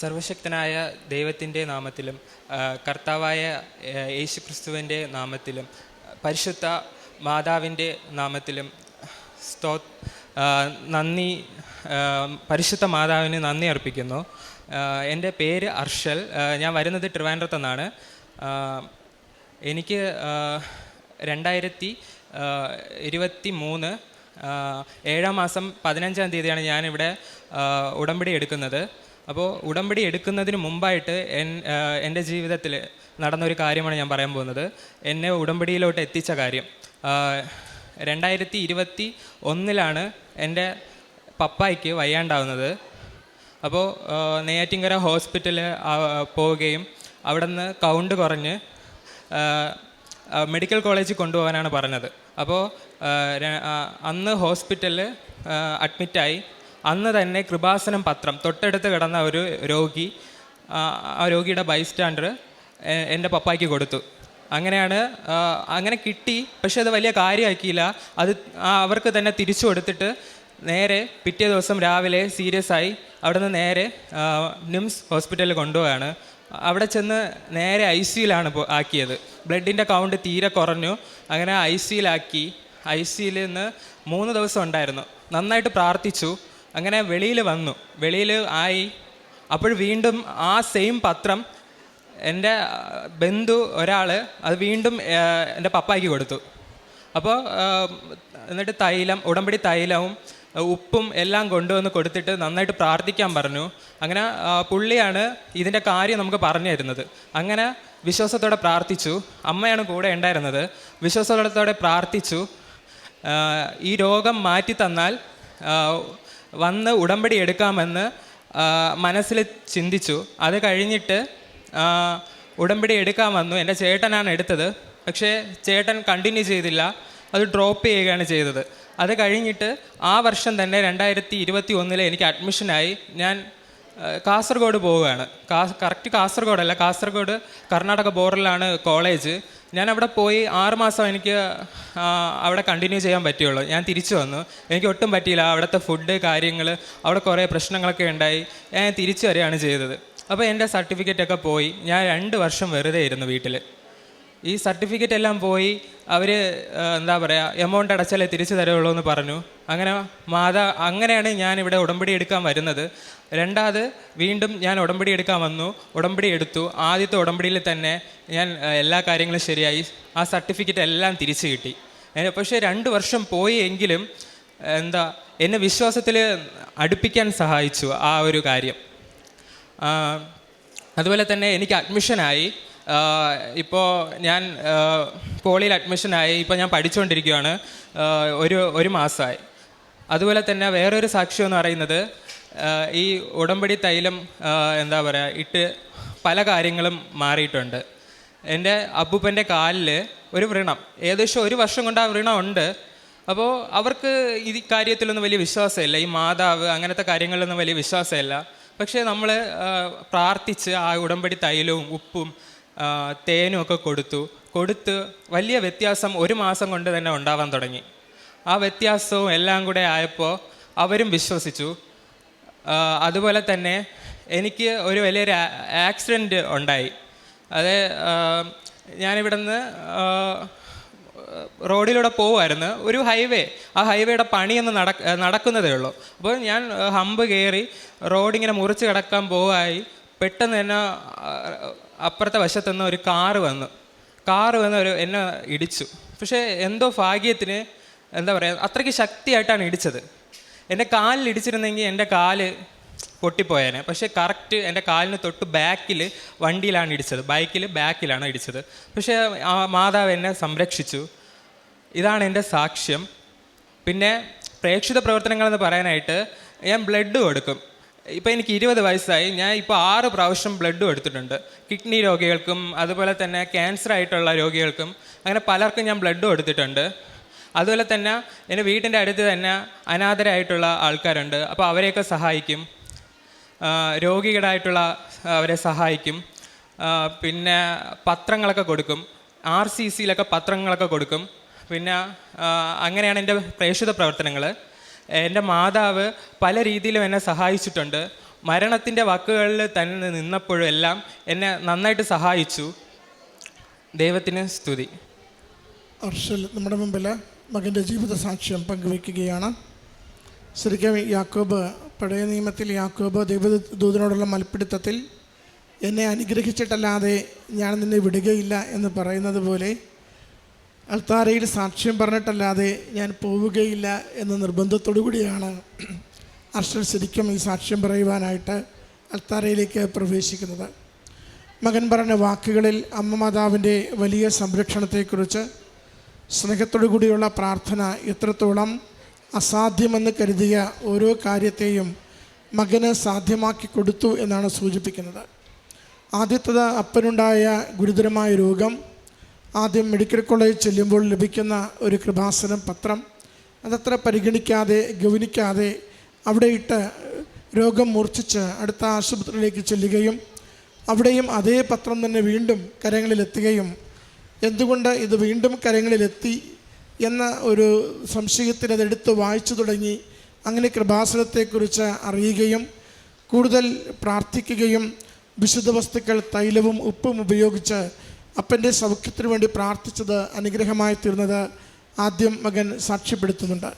സർവശക്തനായ ദൈവത്തിന്റെ നാമത്തിലും കർത്താവായ യേശു യേശുക്രിസ്തുവിന്റെ നാമത്തിലും പരിശുദ്ധ മാതാവിന്റെ നാമത്തിലും സ്തോ നന്ദി പരിശുദ്ധ മാതാവിന് നന്ദി അർപ്പിക്കുന്നു. എന്റെ പേര് അർഷൽ ഞാൻ വരുന്നത് ട്രിവാൻഡ്രത്ത് എനിക്ക് രണ്ടായിരത്തി ഇരുപത്തി മൂന്ന് ഏഴാം മാസം പതിനഞ്ചാം തീയതിയാണ് ഞാനിവിടെ ഉടമ്പടി എടുക്കുന്നത്. അപ്പോൾ ഉടമ്പടി എടുക്കുന്നതിന് മുമ്പായിട്ട് എൻ എന്റെ ജീവിതത്തിൽ നടന്നൊരു കാര്യമാണ് ഞാൻ പറയാൻ പോകുന്നത്. എന്നെ ഉടമ്പടിയിലോട്ട് എത്തിച്ച കാര്യം. രണ്ടായിരത്തി ഇരുപത്തി ഒന്നിലാണ് എന്റെ പപ്പായ്ക്ക് വയ്യാണ്ടാവുന്നത്. അപ്പോൾ നെയ്യാറ്റിങ്കര ഹോസ്പിറ്റലിൽ പോവുകയും അവിടെ നിന്ന് കൗണ്ട് കുറഞ്ഞ് മെഡിക്കൽ കോളേജിൽ കൊണ്ടുപോകാനാണ് പറഞ്ഞത്. അപ്പോൾ അന്ന് ഹോസ്പിറ്റലിൽ അഡ്മിറ്റായി. അന്ന് തന്നെ കൃപാസനം പത്രം തൊട്ടടുത്ത് കിടന്ന ഒരു രോഗി ആ, രോഗിയുടെ ബൈസ്റ്റാൻഡർ എന്റെ പപ്പായ്ക്ക് കൊടുത്തു. അങ്ങനെയാണ് അങ്ങനെ കിട്ടി പക്ഷേ അത് വലിയ കാര്യമാക്കിയില്ല. അത് അവർക്ക് തന്നെ തിരിച്ചു കൊടുത്തിട്ട് നേരെ പിറ്റേ ദിവസം രാവിലെ സീരിയസ് ആയി അവിടെ നിന്ന് നേരെ നിംസ് ഹോസ്പിറ്റലിൽ കൊണ്ടുപോവാണ് അവിടെ ചെന്ന് നേരെ ഐ സിയിലാണ് ആക്കിയത്. ബ്ലഡിന്റെ കൗണ്ട് തീരെ കുറഞ്ഞു. അങ്ങനെ ഐ സിയിലാക്കി ഐ സിയിൽ നിന്ന് മൂന്ന് ദിവസം ഉണ്ടായിരുന്നു. നന്നായിട്ട് പ്രാർത്ഥിച്ചു. അങ്ങനെ വെളിയിൽ വന്നു. വെളിയിൽ ആയി. അപ്പോൾ വീണ്ടും ആ സെയിം പത്രം എന്റെ ബന്ധു ഒരാൾ അത് വീണ്ടും എന്റെ പപ്പായ്ക്ക് കൊടുത്തു. അപ്പോൾ എന്നിട്ട് തൈലം ഉടമ്പടി തൈലവും ഉപ്പും എല്ലാം കൊണ്ടുവന്ന് കൊടുത്തിട്ട് നന്നായിട്ട് പ്രാർത്ഥിക്കാൻ പറഞ്ഞു. അങ്ങനെ പുള്ളിയാണ് ഇതിന്റെ കാര്യം നമുക്ക് പറഞ്ഞു തരുന്നത്. അങ്ങനെ വിശ്വാസത്തോടെ പ്രാർത്ഥിച്ചു. അമ്മയാണ് കൂടെ ഉണ്ടായിരുന്നത്. വിശ്വാസത്തോടെ പ്രാർത്ഥിച്ചു. ഈ രോഗം മാറ്റി തന്നാൽ വന്ന് ഉടമ്പടി എടുക്കാമെന്ന് മനസ്സിൽ ചിന്തിച്ചു. അത് കഴിഞ്ഞിട്ട് ഉടമ്പടി എടുക്കാൻ വന്നു എന്റെ ചേട്ടനാണ് എടുത്തത്. പക്ഷേ ചേട്ടൻ കണ്ടിന്യൂ ചെയ്തില്ല. അത് ഡ്രോപ്പ് ചെയ്യുകയാണ് ചെയ്തത്. അത് കഴിഞ്ഞിട്ട് ആ വർഷം തന്നെ രണ്ടായിരത്തി ഇരുപത്തി ഒന്നിൽ എനിക്ക് അഡ്മിഷനായി ഞാൻ കാസർഗോഡ് പോവുകയാണ്. കാ കറക്റ്റ് കാസർഗോഡല്ല. കാസർഗോഡ് കർണാടക ബോർഡറിലാണ് കോളേജ് ഞാൻ അവിടെ പോയി ആറുമാസം എനിക്ക് അവിടെ കണ്ടിന്യൂ ചെയ്യാൻ പറ്റുള്ളൂ ഞാൻ തിരിച്ചു വന്നു. എനിക്ക് ഒട്ടും പറ്റിയില്ല. അവിടുത്തെ ഫുഡ് കാര്യങ്ങൾ അവിടെ കുറേ പ്രശ്നങ്ങളൊക്കെ ഉണ്ടായി. ഞാൻ തിരിച്ചു വരികയാണ് ചെയ്തത്. അപ്പോൾ എന്റെ സർട്ടിഫിക്കറ്റൊക്കെ പോയി. ഞാൻ രണ്ട് വർഷം വെറുതെ ഇരുന്നു വീട്ടിൽ ഈ സർട്ടിഫിക്കറ്റ് എല്ലാം പോയി അവർ എന്താ പറയുക എമൗണ്ട് അടച്ചാലേ തിരിച്ചു തരുള്ളൂ എന്ന് പറഞ്ഞു. അങ്ങനെ മാതാ അങ്ങനെയാണ് ഞാൻ ഇവിടെ ഉടമ്പടി എടുക്കാൻ വരുന്നത്. രണ്ടാമത് വീണ്ടും ഞാൻ ഉടമ്പടി എടുക്കാൻ വന്നു. ഉടമ്പടി എടുത്തു. ആദ്യത്തെ ഉടമ്പടിയിൽ തന്നെ ഞാൻ എല്ലാ കാര്യങ്ങളും ശരിയായി. ആ സർട്ടിഫിക്കറ്റ് എല്ലാം തിരിച്ചു കിട്ടി. പക്ഷേ രണ്ട് വർഷം പോയി എങ്കിലും എന്താ എന്നെ വിശ്വാസത്തിൽ അടുപ്പിക്കാൻ സഹായിച്ചു ആ ഒരു കാര്യം. അതുപോലെ തന്നെ എനിക്ക് അഡ്മിഷനായി ഇപ്പോൾ ഞാൻ പോളിയിൽ അഡ്മിഷനായി ഇപ്പോൾ ഞാൻ പഠിച്ചുകൊണ്ടിരിക്കുകയാണ് ഒരു ഒരു മാസമായി അതുപോലെ തന്നെ വേറൊരു സാക്ഷ്യം എന്ന് പറയുന്നത് ഈ ഉടമ്പടി തൈലം എന്താ പറയുക ഇട്ട് പല കാര്യങ്ങളും മാറിയിട്ടുണ്ട്. എന്റെ അപ്പൂപ്പന്റെ കാലിൽ ഒരു വ്രണം. ഏകദേശം ഒരു വർഷം കൊണ്ട് ആ വ്രണം ഉണ്ട്. അപ്പോൾ അവർക്ക് ഈ കാര്യത്തിലൊന്നും വലിയ വിശ്വാസമില്ല. ഈ മാതാവ് അങ്ങനത്തെ കാര്യങ്ങളിലൊന്നും വലിയ വിശ്വാസമില്ല. പക്ഷേ നമ്മൾ പ്രാർത്ഥിച്ച് ആ ഉടമ്പടി തൈലവും ഉപ്പും തേനും ഒക്കെ കൊടുത്തു. കൊടുത്ത് വലിയ വ്യത്യാസം ഒരു മാസം കൊണ്ട് തന്നെ ഉണ്ടാവാൻ തുടങ്ങി. ആ വ്യത്യാസവും എല്ലാം കൂടെ ആയപ്പോൾ അവരും വിശ്വസിച്ചു. അതുപോലെ തന്നെ എനിക്ക് ഒരു വലിയൊരു ആക്സിഡന്റ് ഉണ്ടായി. അത് ഞാനിവിടുന്ന് റോഡിലൂടെ പോവുമായിരുന്നു. ഒരു ഹൈവേ ആ ഹൈവേയുടെ പണിയൊന്ന് നടക്ക നടക്കുന്നതേ ഉള്ളൂ. അപ്പോൾ ഞാൻ ഹമ്പ് കയറി റോഡിങ്ങനെ മുറിച്ച് കിടക്കാൻ പോവായി പെട്ടെന്ന് തന്നെ അപ്പുറത്തെ വശത്തുനിന്ന് ഒരു കാറ് വന്നു. കാറ് വന്ന് ഒരു എന്നെ ഇടിച്ചു. പക്ഷേ എന്തോ ഭാഗ്യത്തിന് എന്താ പറയുക അത്രയ്ക്ക് ശക്തിയായിട്ടാണ് ഇടിച്ചത്. എന്റെ കാലിൽ ഇടിച്ചിരുന്നെങ്കിൽ എന്റെ കാൽ പൊട്ടിപ്പോയേനെ. പക്ഷേ കറക്റ്റ് എന്റെ കാലിന് തൊട്ട് ബാക്കിൽ വണ്ടിയിലാണ് ഇടിച്ചത്. ബൈക്കിൽ ബാക്കിലാണ് ഇടിച്ചത്. പക്ഷേ ആ മാതാവ് എന്നെ സംരക്ഷിച്ചു. ഇതാണ് എന്റെ സാക്ഷ്യം. പിന്നെ പ്രേക്ഷിത പ്രവർത്തനങ്ങളെന്ന് പറയാനായിട്ട് ഞാൻ ബ്ലഡ് കൊടുക്കും. ഇപ്പോൾ എനിക്ക് ഇരുപത് വയസ്സായി. ഞാൻ ഇപ്പോൾ ആറ് പ്രാവശ്യം ബ്ലഡും എടുത്തിട്ടുണ്ട്. കിഡ്നി രോഗികൾക്കും അതുപോലെ തന്നെ ക്യാൻസർ ആയിട്ടുള്ള രോഗികൾക്കും അങ്ങനെ പലർക്കും ഞാൻ ബ്ലഡും എടുത്തിട്ടുണ്ട് അതുപോലെ തന്നെ എന്റെ വീട്ടിന്റെ അടുത്ത് തന്നെ അനാഥരായിട്ടുള്ള ആൾക്കാരുണ്ട്. അപ്പോൾ അവരെയൊക്കെ സഹായിക്കും. രോഗികളായിട്ടുള്ള അവരെ സഹായിക്കും. പിന്നെ പത്രങ്ങളൊക്കെ കൊടുക്കും. ആർ സി സിയിലൊക്കെ പത്രങ്ങളൊക്കെ കൊടുക്കും. പിന്നെ അങ്ങനെയാണ് എന്റെ പ്രേക്ഷിത പ്രവർത്തനങ്ങൾ എന്റെ മാതാവ് പല രീതിയിലും എന്നെ സഹായിച്ചിട്ടുണ്ട്. മരണത്തിന്റെ വാക്കുകളിൽ തന്നെ നിന്നപ്പോഴും എല്ലാം എന്നെ നന്നായിട്ട് സഹായിച്ചു. ദൈവത്തിന് സ്തുതി. അർഷൽ നമ്മുടെ മുമ്പിൽ മകന്റെ ജീവിത സാക്ഷ്യം പങ്കുവയ്ക്കുകയാണ്. ശരിക്കും യാക്കോബ് പഴയ നിയമത്തിൽ യാക്കോബ് ദൈവദൂതനോടുള്ള മൽപ്പിടുത്തത്തിൽ എന്നെ അനുഗ്രഹിച്ചിട്ടല്ലാതെ ഞാൻ നിന്നെ വിടുകയില്ല എന്ന് പറയുന്നത് പോലെ അൾത്താരയിൽ സാക്ഷ്യം പറഞ്ഞിട്ടല്ലാതെ ഞാൻ പോവുകയില്ല എന്ന നിർബന്ധത്തോടു കൂടിയാണ് അർഷൽ ശരിക്കും ഈ സാക്ഷ്യം പറയുവാനായിട്ട് അൾത്താരയിലേക്ക് പ്രവേശിക്കുന്നത്. മകൻ പറഞ്ഞ വാക്കുകളിൽ അമ്മ മാതാവിന്റെ വലിയ സംരക്ഷണത്തെക്കുറിച്ച് സ്നേഹത്തോടു കൂടിയുള്ള പ്രാർത്ഥന എത്രത്തോളം അസാധ്യമെന്ന് കരുതിയ ഓരോ കാര്യത്തെയും മകന് സാധ്യമാക്കി കൊടുത്തു എന്നാണ് സൂചിപ്പിക്കുന്നത്. ആദ്യത്തത് അപ്പനുണ്ടായ ഗുരുതരമായ രോഗം ആദ്യം മെഡിക്കൽ കോളേജ് ചെല്ലുമ്പോൾ ലഭിക്കുന്ന ഒരു കൃപാസനം പത്രം. അതത്ര പരിഗണിക്കാതെ ഗൗനിക്കാതെ അവിടെ ഇട്ട് രോഗം മൂർച്ഛിച്ച് അടുത്ത ആശുപത്രിയിലേക്ക് ചെല്ലുകയും അവിടെയും അതേ പത്രം തന്നെ വീണ്ടും കരങ്ങളിലെത്തുകയും എന്തുകൊണ്ട് ഇത് വീണ്ടും കരങ്ങളിലെത്തി എന്ന ഒരു സംശയത്തിൽ അതെടുത്ത് വായിച്ചു തുടങ്ങി അങ്ങനെ കൃപാസനത്തെക്കുറിച്ച് അറിയുകയും കൂടുതൽ പ്രാർത്ഥിക്കുകയും വിശുദ്ധ വസ്തുക്കൾ തൈലവും ഉപ്പും ഉപയോഗിച്ച് അപ്പന്റെ സൗഖ്യത്തിന് വേണ്ടി പ്രാർത്ഥിച്ചത് അനുഗ്രഹമായി തീർന്നത് ആദ്യം മകൻ സാക്ഷ്യപ്പെടുത്തുന്നുണ്ട്.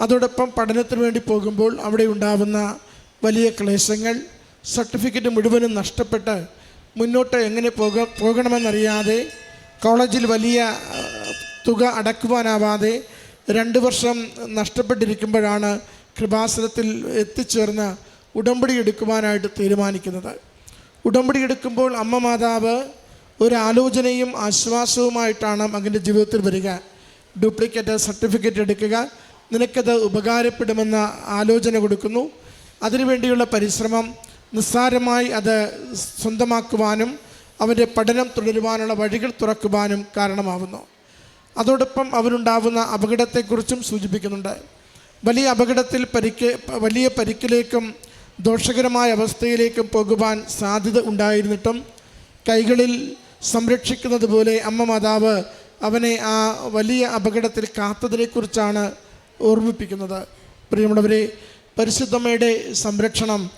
അതോടൊപ്പം പഠനത്തിന് വേണ്ടി പോകുമ്പോൾ അവിടെ ഉണ്ടാവുന്ന വലിയ ക്ലേശങ്ങൾ സർട്ടിഫിക്കറ്റ് മുഴുവനും നഷ്ടപ്പെട്ട് മുന്നോട്ട് എങ്ങനെ പോക പോകണമെന്നറിയാതെ കോളേജിൽ വലിയ തുക അടക്കുവാനാവാതെ രണ്ട് വർഷം നഷ്ടപ്പെട്ടിരിക്കുമ്പോഴാണ് കൃപാസനത്തിൽ എത്തിച്ചേർന്ന് ഉടമ്പടി എടുക്കുവാനായിട്ട് തീരുമാനിക്കുന്നത്. ഉടമ്പടി എടുക്കുമ്പോൾ അമ്മ മാതാവ് ഒരു ആലോചനയും ആശ്വാസവുമായിട്ടാണ് മകന്റെ ജീവിതത്തിൽ വരിക. ഡ്യൂപ്ലിക്കേറ്റ് സർട്ടിഫിക്കറ്റ് എടുക്കുക. നിനക്കത് ഉപകാരപ്പെടുമെന്ന ആലോചന കൊടുക്കുന്നു. അതിനുവേണ്ടിയുള്ള പരിശ്രമം നിസ്സാരമായി അത് സ്വന്തമാക്കുവാനും അവന്റെ പഠനം തുടരുവാനുള്ള വഴികൾ തുറക്കുവാനും കാരണമാവുന്നു. അതോടൊപ്പം അവനുണ്ടാവുന്ന അപകടത്തെക്കുറിച്ചും സൂചിപ്പിക്കുന്നുണ്ട്. വലിയ അപകടത്തിൽ പരിക്ക് വലിയ പരിക്കിലേക്കും ദോഷകരമായ അവസ്ഥയിലേക്കും പോകുവാൻ സാധ്യത ഉണ്ടായിരുന്നിട്ടും കൈകളിൽ സംരക്ഷിക്കുന്നത് പോലെ അമ്മ മാതാവ് അവനെ ആ വലിയ അപകടത്തിൽ കാത്തതിനെക്കുറിച്ചാണ് ഓർമ്മിപ്പിക്കുന്നത്. പ്രിയമുള്ളവരെ പരിശുദ്ധമ്മയുടെ സംരക്ഷണം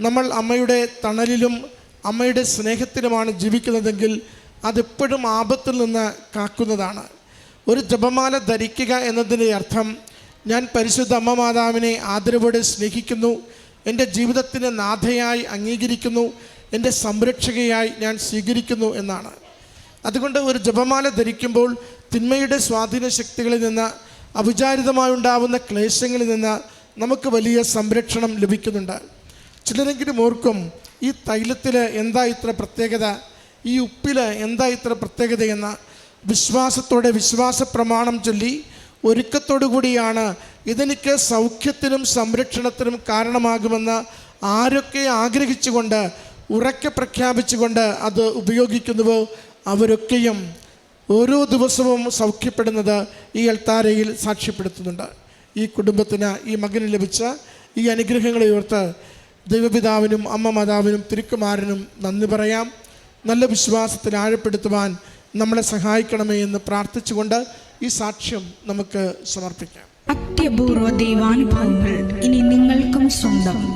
നമ്മൾ അമ്മയുടെ തണലിലും അമ്മയുടെ സ്നേഹത്തിലുമാണ് ജീവിക്കുന്നതെങ്കിൽ അതെപ്പോഴും ആപത്തിൽ നിന്ന് കാക്കുന്നതാണ്. ഒരു ജപമാല ധരിക്കുക എന്നതിന്റെ അർത്ഥം ഞാൻ പരിശുദ്ധ അമ്മ മാതാവിനെ ആദരവോടെ സ്നേഹിക്കുന്നു എന്റെ ജീവിതത്തിന്റെ നാഥയായി അംഗീകരിക്കുന്നു എന്റെ സംരക്ഷകയായി ഞാൻ സ്വീകരിക്കുന്നു എന്നാണ്. അതുകൊണ്ട് ഒരു ജപമാല ധരിക്കുമ്പോൾ തിന്മയുടെ സ്വാധീന ശക്തികളിൽ നിന്ന് അവിചാരിതമായി ഉണ്ടാകുന്ന ക്ലേശങ്ങളിൽ നിന്ന് നമുക്ക് വലിയ സംരക്ഷണം ലഭിക്കുന്നുണ്ട്. ചിലരെങ്കിലും ഓർക്കും ഈ തൈലത്തിൽ എന്താ ഇത്ര പ്രത്യേകത? ഈ ഉപ്പിൽ എന്താ ഇത്ര പ്രത്യേകതയെന്ന് വിശ്വാസത്തോടെ വിശ്വാസ പ്രമാണം ചൊല്ലി ഒരുക്കത്തോടു കൂടിയാണ് ഇതെനിക്ക് സൗഖ്യത്തിനും സംരക്ഷണത്തിനും കാരണമാകുമെന്ന് ആരൊക്കെ ആഗ്രഹിച്ചുകൊണ്ട് ഉറക്കെ പ്രഖ്യാപിച്ചുകൊണ്ട് അത് ഉപയോഗിക്കുന്നുവോ? അവരൊക്കെയും ഓരോ ദിവസവും സൗഖ്യപ്പെടുന്നത് ഈ അൽത്താരയിൽ സാക്ഷ്യപ്പെടുത്തുന്നുണ്ട്. ഈ കുടുംബത്തിന് ഈ മകന് ലഭിച്ച ഈ അനുഗ്രഹങ്ങളെ ഓർത്ത് ദൈവപിതാവിനും അമ്മ മാതാവിനും തിരുക്കുമാരനും നന്ദി പറയാം. നല്ല വിശ്വാസത്തിൽ ആഴപ്പെടുത്തുവാൻ നമ്മളെ സഹായിക്കണമേ എന്ന് പ്രാർത്ഥിച്ചുകൊണ്ട് ഈ സാക്ഷ്യം നമുക്ക് സമർപ്പിക്കാം. അത്യപൂർവ ദൈവാനുഭവങ്ങൾ ഇനി നിങ്ങൾക്കും സ്വന്തം.